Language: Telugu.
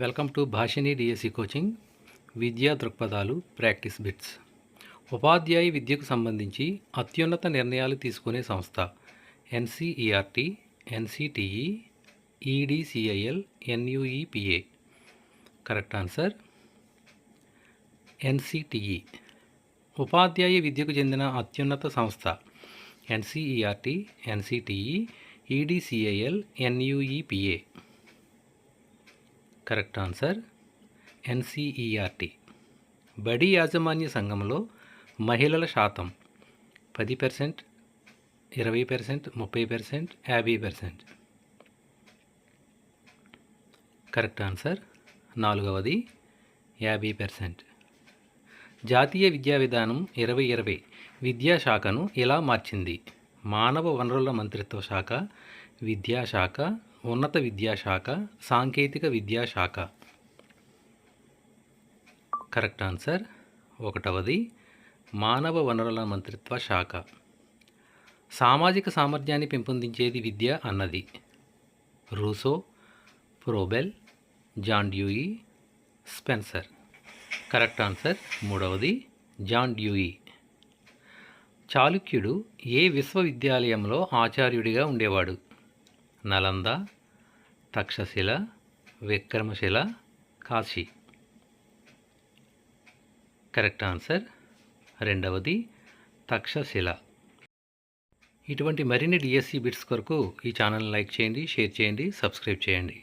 Welcome to Bhashini DSC coaching విద్యా దృక్పథాలు ప్రాక్టీస్ బిట్స్. ఉపాధ్యాయ విద్యకు సంబంధించి అత్యున్నత నిర్ణయాలు తీసుకునే సంస్థ NCERT NCTE EDCIL NUEPA correct answer? NCTE ఉపాధ్యాయ విద్యకు చెందిన అత్యున్నత సంస్థ NCERT NCTE EDCIL NUEPA correct answer. NCERT బడి యాజమాన్య సంఘంలో మహిళల శాతం పది పర్సెంట్ ఇరవై పర్సెంట్ ముప్పై పర్సెంట్ యాభై పర్సెంట్. కరెక్ట్ ఆన్సర్ నాలుగవది యాభై పర్సెంట్. జాతీయ విద్యా విధానం ఇరవై ఇరవై విద్యాశాఖను ఇలా మార్చింది. మానవ వనరుల మంత్రిత్వ శాఖ విద్యాశాఖ ఉన్నత విద్యాశాఖ సాంకేతిక విద్యాశాఖ. కరెక్ట్ ఆన్సర్ ఒకటవది మానవ వనరుల మంత్రిత్వ శాఖ. సామాజిక సామర్థ్యాన్ని పెంపొందించేది విద్య అన్నది. Rousseau Froebel John Dewey Spencer. Correct answer మూడవది జాన్ డ్యూయి. చాళుక్యుడు ఏ విశ్వవిద్యాలయంలో ఆచార్యుడిగా ఉండేవాడు? నలంద తక్షశిల విక్రమశిల కాశీ. కరెక్ట్ ఆన్సర్ రెండవది తక్షశిల. ఇటువంటి మరిన్ని డిఎస్సి బిట్స్ కొరకు ఈ ఛానల్ లైక్ చేయండి షేర్ చేయండి సబ్స్క్రైబ్ చేయండి.